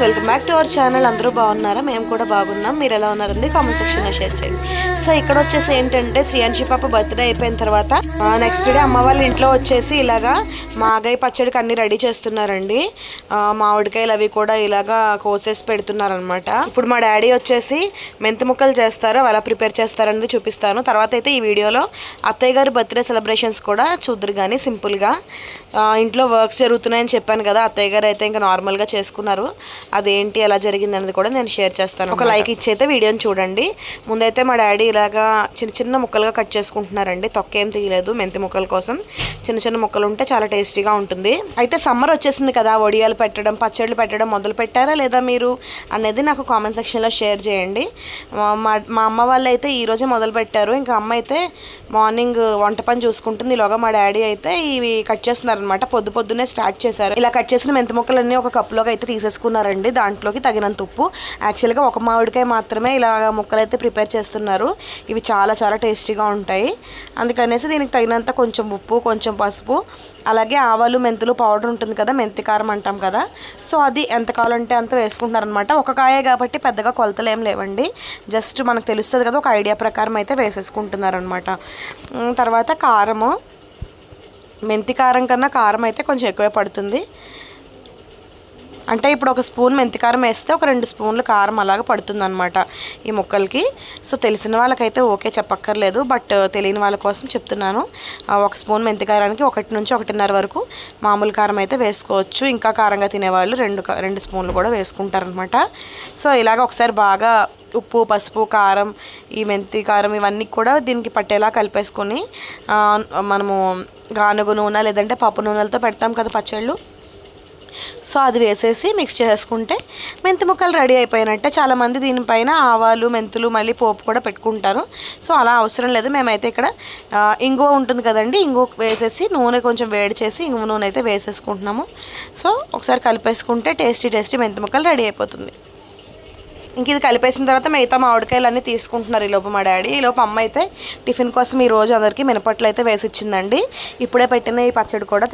Guys welcome back to our channel. అందరూ బాగున్నారా? మేము కూడా బాగున్నాం. మీరు ఎలా ఉన్నారండి కామెంట్ సెక్షన్లో షేర్ చేయండి. సో ఇక్కడ వచ్చేసి ఏంటంటే శ్రీయాంశి పాప బర్త్డే అయిపోయిన తర్వాత నెక్స్ట్ డే అమ్మ వాళ్ళ ఇంట్లో వచ్చేసి ఇలాగా మాగాయ పచ్చడికి అన్ని రెడీ చేస్తున్నారండి. మామిడికాయలు అవి కూడా ఇలాగా కోసేసి పెడుతున్నారనమాట ఇప్పుడు మా డాడీ వచ్చేసి మెంతి ముక్కలు చేస్తారు. అలా ప్రిపేర్ చేస్తారనేది చూపిస్తాను. తర్వాత అయితే ఈ వీడియోలో అత్తయ్య గారి బర్త్డే సెలబ్రేషన్స్ కూడా చూద్దరు కానీ సింపుల్గా. ఇంట్లో వర్క్స్ జరుగుతున్నాయని చెప్పాను కదా అత్తయ్య గారు అయితే ఇంకా నార్మల్గా చేసుకున్నారు. అదేంటి ఎలా జరిగింది అనేది కూడా నేను షేర్ చేస్తాను ఒక లైక్ ఇచ్చి అయితే వీడియోని చూడండి. ముందైతే మా డాడీ ఇలాగా చిన్న చిన్న ముక్కలుగా కట్ చేసుకుంటున్నారండి. తొక్కేం తీయలేదు మెంతి ముక్కల కోసం. చిన్న చిన్న ముక్కలు ఉంటే చాలా టేస్టీగా ఉంటుంది. అయితే సమ్మర్ వచ్చేసింది కదా వడియాలు పెట్టడం పచ్చళ్ళు పెట్టడం మొదలు పెట్టారా లేదా మీరు అనేది నాకు కామెంట్ సెక్షన్లో షేర్ చేయండి. మా- అమ్మ వాళ్ళు అయితే ఈ రోజే మొదలు పెట్టారు. ఇంకా అమ్మ అయితే మార్నింగ్ వంట పని చూసుకుంటుంది. ఇలాగా మా డాడీ అయితే ఇవి కట్ చేస్తున్నారనమాట పొద్దు పొద్దునే స్టార్ట్ చేశారు. ఇలా కట్ చేసిన మెంతి ముక్కలన్నీ ఒక కప్పులోకి అయితే తీసేసుకున్నారండి. దాంట్లోకి తగినంత ఉప్పు. యాక్చువల్గా ఒక మామిడికాయ మాత్రమే ఇలా ముక్కలు అయితే ప్రిపేర్ చేస్తున్నారు. ఇవి చాలా చాలా టేస్టీగా ఉంటాయి. అందుకనేసి దీనికి తగినంత కొంచెం ఉప్పు కొంచెం పసుపు అలాగే ఆవాలు మెంతులు పౌడర్ ఉంటుంది కదా మెంతి కారం అంటాం కదా. సో అది ఎంత కావాలంటే అంత వేసుకుంటున్నారనమాట ఒక కాయే కాబట్టి పెద్దగా కొలతలు ఏం లేవండి. జస్ట్ మనకు తెలుస్తుంది కదా ఒక ఐడియా ప్రకారం అయితే వేసేసుకుంటున్నారనమాట తర్వాత కారము. మెంతి కారం కన్నా కారం అయితే కొంచెం ఎక్కువే పడుతుంది. అంటే ఇప్పుడు ఒక స్పూన్ మెంతికారం వేస్తే ఒక రెండు స్పూన్లు కారం అలాగ పడుతుందనమాట ఈ ముక్కలకి. సో తెలిసిన వాళ్ళకైతే ఓకే చెప్పక్కర్లేదు బట్ తెలియని వాళ్ళ కోసం చెప్తున్నాను. ఒక స్పూన్ మెంతికారానికి ఒకటి నుంచి ఒకటిన్నర వరకు మామూలు కారం అయితే వేసుకోవచ్చు. ఇంకా కారంగా తినేవాళ్ళు రెండు రెండు స్పూన్లు కూడా వేసుకుంటారనమాట సో ఇలాగ ఒకసారి బాగా ఉప్పు పసుపు కారం ఈ మెంతి కారం ఇవన్నీ కూడా దీనికి పట్టేలా కలిపేసుకొని మనము గానుగు నూనె లేదంటే పప్పు నూనెలతో పెడతాం కదా పచ్చళ్ళు. సో అది వేసేసి మిక్స్ చేసుకుంటే మెంతి ముక్కలు రెడీ అయిపోయినట్టే. చాలామంది దీనిపైన ఆవాలు మెంతులు మళ్ళీ పోపు కూడా పెట్టుకుంటారు. సో అలా అవసరం లేదు. మేమైతే ఇక్కడ ఇంగువ ఉంటుంది కదండి ఇంగువ వేసేసి నూనె కొంచెం వేడి చేసి ఇంగువ నూనె అయితే వేసేసుకుంటున్నాము. సో ఒకసారి కలిపేసుకుంటే టేస్టీ టేస్టీ మెంతి ముక్కలు రెడీ అయిపోతుంది. ఇంక ఇది కలిపేసిన తర్వాత మిగతా మామిడికాయలు అన్నీ తీసుకుంటున్నారు ఈ లోపు మా డాడీ. ఈ లోపు అమ్మ అయితే టిఫిన్ కోసం ఈ రోజు అందరికీ మినపట్లు అయితే వేసి ఇచ్చిందండి ఇప్పుడే పెట్టిన ఈ పచ్చడి కూడా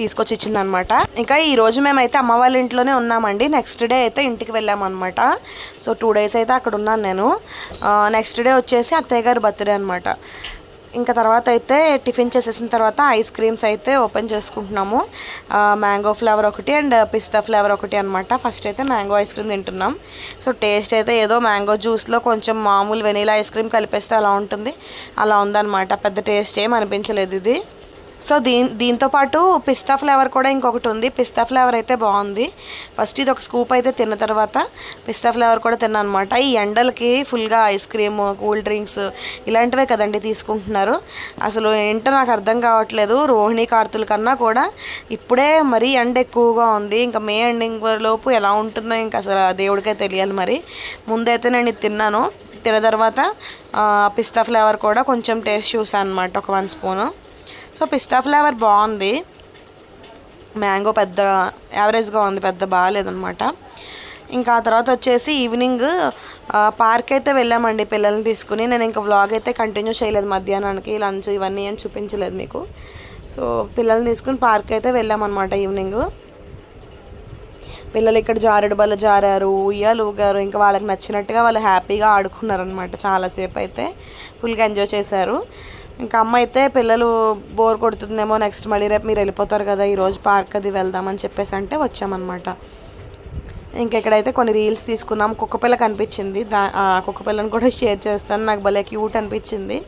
తీసుకొచ్చి ఇచ్చిందనమాట. ఇంకా ఈ రోజు మేమైతే అమ్మ వాళ్ళ ఇంట్లోనే ఉన్నామండి. నెక్స్ట్ డే అయితే ఇంటికి వెళ్ళామన్నమాట సో టూ డేస్ అయితే అక్కడ ఉన్నాను నేను. నెక్స్ట్ డే వచ్చేసి అత్తయ్య గారి బర్త్డే అనమాట. ఇంకా తర్వాత అయితే టిఫిన్ చేసేసిన తర్వాత ఐస్ క్రీమ్స్ అయితే ఓపెన్ చేసుకుంటున్నాము. మ్యాంగో ఫ్లేవర్ ఒకటి అండ్ పిస్తా ఫ్లేవర్ ఒకటి అనమాట ఫస్ట్ అయితే మ్యాంగో ఐస్ క్రీమ్ తింటున్నాం. సో టేస్ట్ అయితే ఏదో మ్యాంగో జ్యూస్లో కొంచెం మామూలు వెనీలా ఐస్ క్రీమ్ కలిపేస్తే అలా ఉంటుంది. అలా ఉందన్నమాట. పెద్ద టేస్ట్ ఏం అనిపించలేదు ఇది. సో దీని దీంతో పాటు పిస్తా ఫ్లేవర్ కూడా ఇంకొకటి ఉంది. పిస్తా ఫ్లేవర్ అయితే బాగుంది. ఫస్ట్ ఇది ఒక స్కూప్ అయితే తిన్న తర్వాత పిస్తా ఫ్లేవర్ కూడా తిన్నాను అనమాట ఈ ఎండలకి ఫుల్గా ఐస్ క్రీమ్ కూల్ డ్రింక్స్ ఇలాంటివే కదండి తీసుకుంటున్నారు. అసలు ఏంటో నాకు అర్థం కావట్లేదు. రోహిణి కార్తుల కన్నా కూడా ఇప్పుడే మరీ ఎండ ఎక్కువగా ఉంది. ఇంకా మే ఎండింగ్ లోపు ఎలా ఉంటుందో ఇంకా అసలు ఆ దేవుడికే తెలియాలి మరి. ముందైతే నేను ఇది తిన్నాను. తిన్న తర్వాత పిస్తా ఫ్లేవర్ కూడా కొంచెం టేస్ట్ చూసాను అనమాట ఒక వన్ స్పూను. సో పిస్తా ఫ్లేవర్ బాగుంది. మ్యాంగో పెద్ద యావరేజ్గా ఉంది పెద్ద బాగాలేదనమాట ఇంకా ఆ తర్వాత వచ్చేసి ఈవినింగ్ పార్క్ అయితే వెళ్ళామండి పిల్లల్ని తీసుకుని. నేను ఇంకా వ్లాగ్ అయితే కంటిన్యూ చేయలేదు మధ్యాహ్నానికి లంచ్ ఇవన్నీ ఏం చూపించలేదు మీకు. సో పిల్లల్ని తీసుకుని పార్క్ అయితే వెళ్ళామన్నమాట ఈవినింగ్. పిల్లలు ఇక్కడ జారుడు బల్ల జారారు ఉయ్యాలు ఊగారు. ఇంకా వాళ్ళకి నచ్చినట్టుగా వాళ్ళు హ్యాపీగా ఆడుకున్నారనమాట చాలాసేపు అయితే. ఫుల్గా ఎంజాయ్ చేశారు. ఇంకా అమ్మ అయితే పిల్లలు బోర్ కొడుతుందేమో నెక్స్ట్ మళ్ళీ రేపు మీరు వెళ్ళిపోతారు కదా ఈరోజు పార్క్ అది వెళ్దామని చెప్పేసి అంటే వచ్చామన్నమాట. ఇంకెక్కడైతే కొన్ని రీల్స్ తీసుకున్నాం. కుక్కపిల్ల కనిపించింది. దా కుక్కపిల్లను కుక్కపిల్లని కూడా షేర్ చేస్తాను. నాకు భలే క్యూట్ అనిపించింది.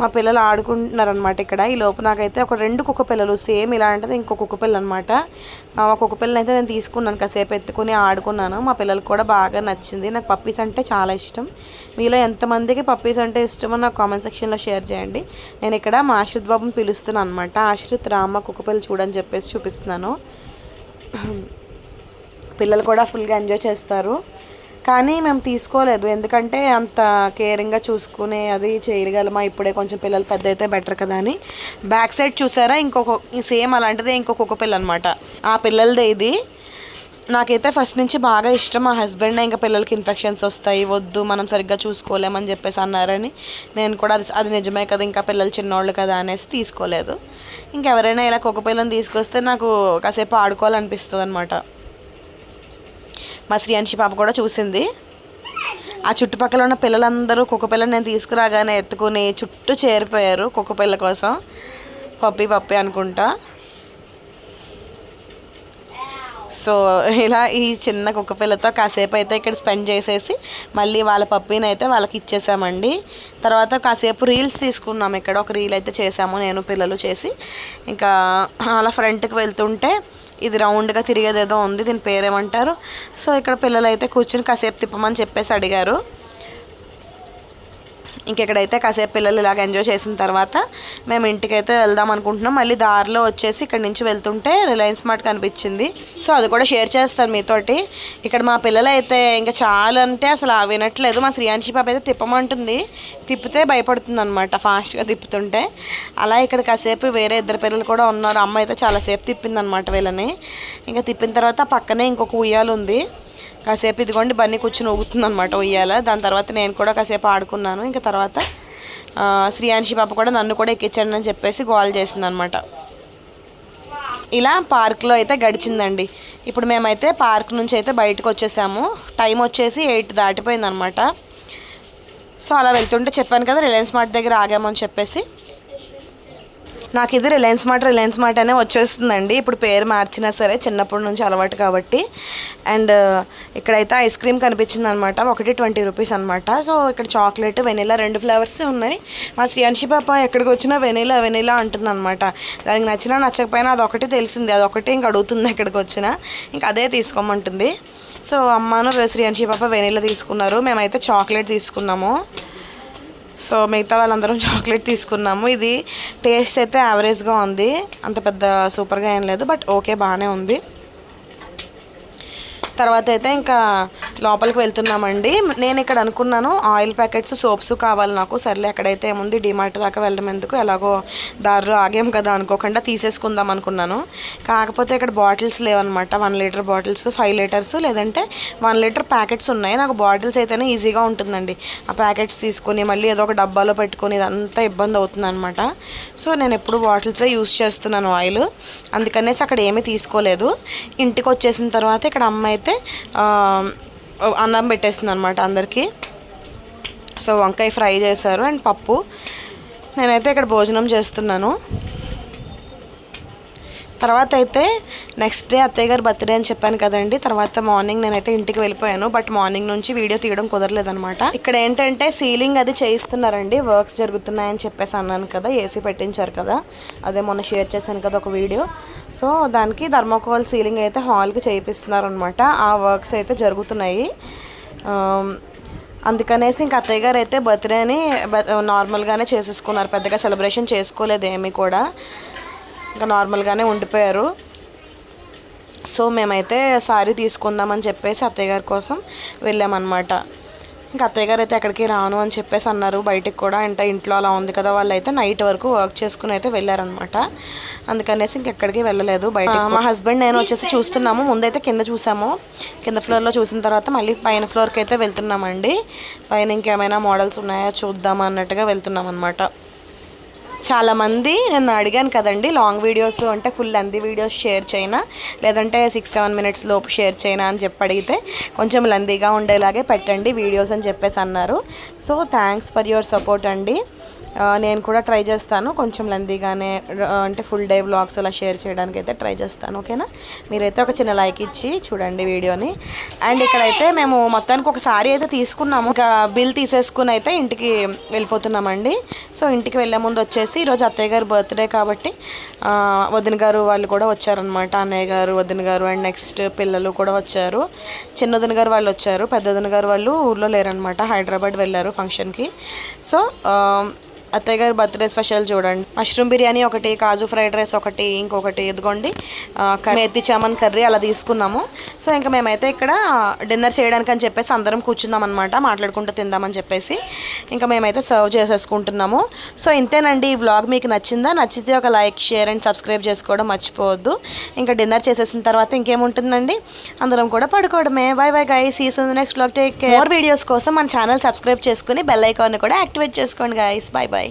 మా పిల్లలు ఆడుకుంటున్నారనమాట ఇక్కడ. ఈ లోపు నాకైతే ఒక రెండు కుక్క పిల్లలు సేమ్ ఇలాంటిది ఇంకో కుక్క పిల్ల అనమాట ఒక కుక్క పిల్లని అయితే నేను తీసుకున్నాను కాసేపు ఎత్తుకుని ఆడుకున్నాను. మా పిల్లలకు కూడా బాగా నచ్చింది. నాకు పప్పీస్ అంటే చాలా ఇష్టం. మీలో ఎంతమందికి పప్పీస్ అంటే ఇష్టమో నాకు కామెంట్ సెక్షన్లో షేర్ చేయండి. నేను ఇక్కడ మా ఆశ్రిత్ బాబుని పిలుస్తున్నాను అనమాట ఆశ్రిత్ రామ కుక్క పిల్ల చూడని చెప్పేసి చూపిస్తున్నాను. పిల్లలు కూడా ఫుల్గా ఎంజాయ్ చేస్తారు. కానీ మేము తీసుకోలేదు. ఎందుకంటే అంత కేరింగ్గా చూసుకునే అది చేయగలమా? ఇప్పుడే కొంచెం పిల్లలు పెద్ద అయితే బెటర్ కదా అని. బ్యాక్ సైడ్ చూసారా? ఇంకొక సేమ్ అలాంటిదే ఇంకొక పిల్ల అనమాట ఆ పిల్లలదే ఇది. నాకైతే ఫస్ట్ నుంచి బాగా ఇష్టం. మా హస్బెండ్ ఇంకా పిల్లలకి ఇన్ఫెక్షన్స్ వస్తాయి వద్దు మనం సరిగ్గా చూసుకోలేమని చెప్పేసి అన్నారని. నేను కూడా అది అది నిజమే కదా ఇంకా పిల్లలు చిన్నోళ్ళు కదా అనేసి తీసుకోలేదు. ఇంకెవరైనా ఇలా కుక్క పిల్లని తీసుకొస్తే నాకు కాసేపు ఆడుకోవాలనిపిస్తుంది అనమాట మా శ్రీయాంశి పాప కూడా చూసింది. ఆ చుట్టుపక్కల ఉన్న పిల్లలందరూ కుక్క పిల్లని నేను తీసుకురాగానే ఎత్తుకుని చుట్టూ చేరిపోయారు కుక్క పిల్ల కోసం. పప్పి పప్పి అనుకుంటా. సో ఇలా ఈ చిన్న కుక్క పిల్లతో కాసేపు అయితే ఇక్కడ స్పెండ్ చేసేసి మళ్ళీ వాళ్ళ పప్పీని అయితే వాళ్ళకి ఇచ్చేసామండి. తర్వాత కాసేపు రీల్స్ తీసుకున్నాం ఇక్కడ. ఒక రీల్ అయితే చేసాము నేను పిల్లలు చేసి. ఇంకా అలా ఫ్రంట్కి వెళ్తుంటే ఇది రౌండ్గా తిరిగేదేదో ఉంది. దీని పేరేమంటారు? సో ఇక్కడ పిల్లలు అయితే కూర్చుని కాసేపు తిప్పమని చెప్పేసి అడిగారు. ఇంకెక్కడైతే కాసేపు పిల్లలు ఇలాగ ఎంజాయ్ చేసిన తర్వాత మేము ఇంటికైతే వెళ్దాం అనుకుంటున్నాం. మళ్ళీ దారిలో వచ్చేసి ఇక్కడ నుంచి వెళ్తుంటే రిలయన్స్ మార్ట్ కనిపించింది. సో అది కూడా షేర్ చేస్తాను మీతోటి. ఇక్కడ మా పిల్లలు అయితే ఇంకా చాలా అంటే అసలు ఆ వినట్లేదు మా శ్రీయాంశి పాప అయితే తిప్పమంటుంది. తిప్పితే భయపడుతుంది అనమాట ఫాస్ట్గా తిప్పుతుంటే. అలా ఇక్కడ కాసేపు వేరే ఇద్దరు పిల్లలు కూడా ఉన్నారు. అమ్మ అయితే చాలాసేపు తిప్పింది అనమాట వీళ్ళని. ఇంకా తిప్పిన తర్వాత పక్కనే ఇంకొక ఉయ్యాలు ఉంది కాసేపు ఇదిగోండి బన్నీ కూర్చుని ఊగుతుంది అనమాట ఉయ్యాల. దాని తర్వాత నేను కూడా కాసేపు ఆడుకున్నాను. ఇంకా తర్వాత ఆ, శ్రీయాన్షి పాప కూడా నన్ను కూడా ఎక్కించండి అని చెప్పేసి గోల్ చేసింది అనమాట ఇలా పార్క్లో అయితే గడిచిందండి. ఇప్పుడు మేమైతే పార్క్ నుంచి అయితే బయటకు వచ్చేసాము. టైం వచ్చేసి ఎయిట్ దాటిపోయింది అనమాట సో అలా వెళ్తుంటే చెప్పాను కదా రిలయన్స్ మార్ట్ దగ్గర ఆగామని చెప్పేసి. నాకు ఇది రిలయన్స్ మార్ట్ రిలయన్స్ మార్ట్ అనే వచ్చేస్తుందండి. ఇప్పుడు పేరు మార్చినా సరే చిన్నప్పటి నుంచి అలవాటు కాబట్టి. అండ్ ఇక్కడైతే ఐస్ క్రీమ్ కనిపించింది అనమాట ఒకటి ట్వంటీ రూపీస్ అనమాట సో ఇక్కడ చాక్లెట్ వెనీలా రెండు ఫ్లేవర్స్ ఉన్నాయి. మా శ్రీయాన్షి పాప ఎక్కడికి వచ్చినా వెనీలా వెనీలా అంటుంది అనమాట దానికి నచ్చినా నచ్చకపోయినా అదొకటి తెలిసింది. అదొకటి ఇంక అడుగుతుంది ఎక్కడికి వచ్చినా. ఇంక అదే తీసుకోమంటుంది. సో అమ్మాను శ్రీయాన్షి పాప వెనీలా తీసుకున్నారు. మేమైతే చాక్లెట్ తీసుకున్నాము. సో మిగతా వాళ్ళందరం చాక్లెట్ తీసుకున్నాము. ఇది టేస్ట్ అయితే యావరేజ్గా ఉంది. అంత పెద్ద సూపర్గా ఏం లేదు బట్ ఓకే బాగానే ఉంది. తర్వాత అయితే ఇంకా లోపలికి వెళ్తున్నామండి. నేను ఇక్కడ అనుకున్నాను ఆయిల్ ప్యాకెట్స్ సోప్స్ కావాలి నాకు. సర్లే ఎక్కడైతే ఏముంది డిమార్ట్ దాకా వెళ్ళడం ఎందుకు? ఎలాగో దారిలో ఆగాం కదా అనుకోకుండా తీసేసుకుందాం అనుకున్నాను. కాకపోతే ఇక్కడ బాటిల్స్ లేవన్నమాట. One litre bottles five litres లేదంటే వన్ లీటర్ ప్యాకెట్స్ ఉన్నాయి. నాకు బాటిల్స్ అయితేనే ఈజీగా ఉంటుందండి. ఆ ప్యాకెట్స్ తీసుకొని మళ్ళీ ఏదో ఒక డబ్బాలో పెట్టుకొని ఇదంతా ఇబ్బంది అవుతుంది అనమాట సో నేను ఎప్పుడు బాటిల్సే యూస్ చేస్తున్నాను ఆయిల్. అందుకనేసి అక్కడ ఏమీ తీసుకోలేదు. ఇంటికి వచ్చేసిన తర్వాత ఇక్కడ అమ్మ అయితే అన్నం పెట్టేస్తుంది అనమాట అందరికీ. సో వంకాయ ఫ్రై చేశారు అండ్ పప్పు. నేనైతే ఇక్కడ భోజనం చేస్తున్నాను. తర్వాత అయితే నెక్స్ట్ డే అత్తయ్య గారు బర్త్డే అని చెప్పాను కదండి. తర్వాత మార్నింగ్ నేనైతే ఇంటికి వెళ్ళిపోయాను. బట్ మార్నింగ్ నుంచి వీడియో తీయడం కుదరలేదనమాట ఇక్కడ ఏంటంటే సీలింగ్ అది చేయిస్తున్నారండి. వర్క్స్ జరుగుతున్నాయని చెప్పేసి అన్నాను కదా. ఏసీ పెట్టించారు కదా. అదే మొన్న షేర్ చేశాను కదా ఒక వీడియో సో దానికి ధర్మోకోల్ సీలింగ్ అయితే హాల్కి చేయిస్తున్నారు అనమాట ఆ వర్క్స్ అయితే జరుగుతున్నాయి. అందుకనేసి ఇంక అత్తయ్య గారు అయితే బర్త్డేని నార్మల్గానే చేసేసుకున్నారు. పెద్దగా సెలబ్రేషన్ చేసుకోలేదు ఏమీ కూడా. ఇంకా నార్మల్గానే ఉండిపోయారు. సో మేమైతే సారీ తీసుకుందామని చెప్పేసి అత్తయ్య గారి కోసం వెళ్ళామన్నమాట. ఇంకా అత్తయ్య గారు అయితే ఎక్కడికి రాను అని చెప్పేసి అన్నారు. బయటికి కూడా అంటే ఇంట్లో అలా ఉంది కదా వాళ్ళు అయితే నైట్ వరకు వర్క్ చేసుకుని అయితే వెళ్ళారనమాట అందుకనేసి ఇంకెక్కడికి వెళ్ళలేదు. బయట మా హస్బెండ్ నేను వచ్చేసి చూస్తున్నాము. ముందైతే కింద చూసాము. కింద ఫ్లోర్లో చూసిన తర్వాత మళ్ళీ పైన ఫ్లోర్కి అయితే వెళ్తున్నామండి. పైన ఇంకేమైనా మోడల్స్ ఉన్నాయా చూద్దాం అన్నట్టుగా వెళ్తున్నాం అనమాట చాలామంది నన్ను అడిగాను కదండి లాంగ్ వీడియోస్ అంటే ఫుల్ లెంత్ వీడియోస్ షేర్ చేయనా? లేదంటే సిక్స్ సెవెన్ మినిట్స్ లోపు షేర్ చేయనా అని చెప్పి అడిగితే కొంచెం లెందీగా ఉండేలాగే పెట్టండి వీడియోస్ అని చెప్పేసి అన్నారు. So thanks for your support అండి. నేను కూడా ట్రై చేస్తాను. కొంచెం లెందీగానే అంటే ఫుల్ డే బ్లాగ్స్ అలా షేర్ చేయడానికి అయితే ట్రై చేస్తాను ఓకేనా? మీరైతే ఒక చిన్న లైక్ ఇచ్చి చూడండి వీడియోని. అండ్ ఇక్కడైతే మేము మొత్తానికి ఒక సారీ అయితే తీసుకున్నాము. ఒక బిల్ తీసేసుకుని అయితే ఇంటికి వెళ్ళిపోతున్నామండి. సో ఇంటికి వెళ్ళే ముందు వచ్చేసి ఈరోజు అత్తయ్య గారు బర్త్డే కాబట్టి వదిన గారు వాళ్ళు కూడా వచ్చారనమాట అన్నయ్య గారు వదిన గారు అండ్ నెక్స్ట్ పిల్లలు కూడా వచ్చారు. చిన్నదిన గారు వాళ్ళు వచ్చారు పెద్దదిన గారు వాళ్ళు ఊర్లో లేరనమాట హైదరాబాద్ వెళ్ళారు ఫంక్షన్కి సో అత్తయ్య గారి బర్త్డే స్పెషల్ చూడండి. మష్రూమ్ బిర్యానీ ఒకటి కాజు ఫ్రైడ్ రైస్ ఒకటి ఇంకొకటి ఇదిగోండి. కర్రీ, మేతి చామన్ కర్రీ అలా తీసుకున్నాము. సో ఇంకా మేమైతే ఇక్కడ డిన్నర్ చేయడానికి అని చెప్పేసి అందరం కూర్చుందాం అనమాట మాట్లాడుకుంటూ తిందామని చెప్పేసి ఇంకా మేమైతే సర్వ్ చేసేసుకుంటున్నాము. సో ఇంతేనండి ఈ బ్లాగ్ మీకు నచ్చిందా? నచ్చితే ఒక లైక్ షేర్ అండ్ సబ్స్క్రైబ్ చేసుకోవడం మర్చిపోవద్దు. ఇంకా డిన్నర్ చేసేసిన తర్వాత ఇంకేముంటుందండి? అందరం కూడా పడుకోవడమే. బై బై గైస్ ఈ next vlog take more videos కోసం మన ఛానల్ సబ్స్క్రైబ్ చేసుకుని బెల్ ఐకాన్ కూడా యాక్టివేట్ చేసుకోండి గాయస్ బై బాయ్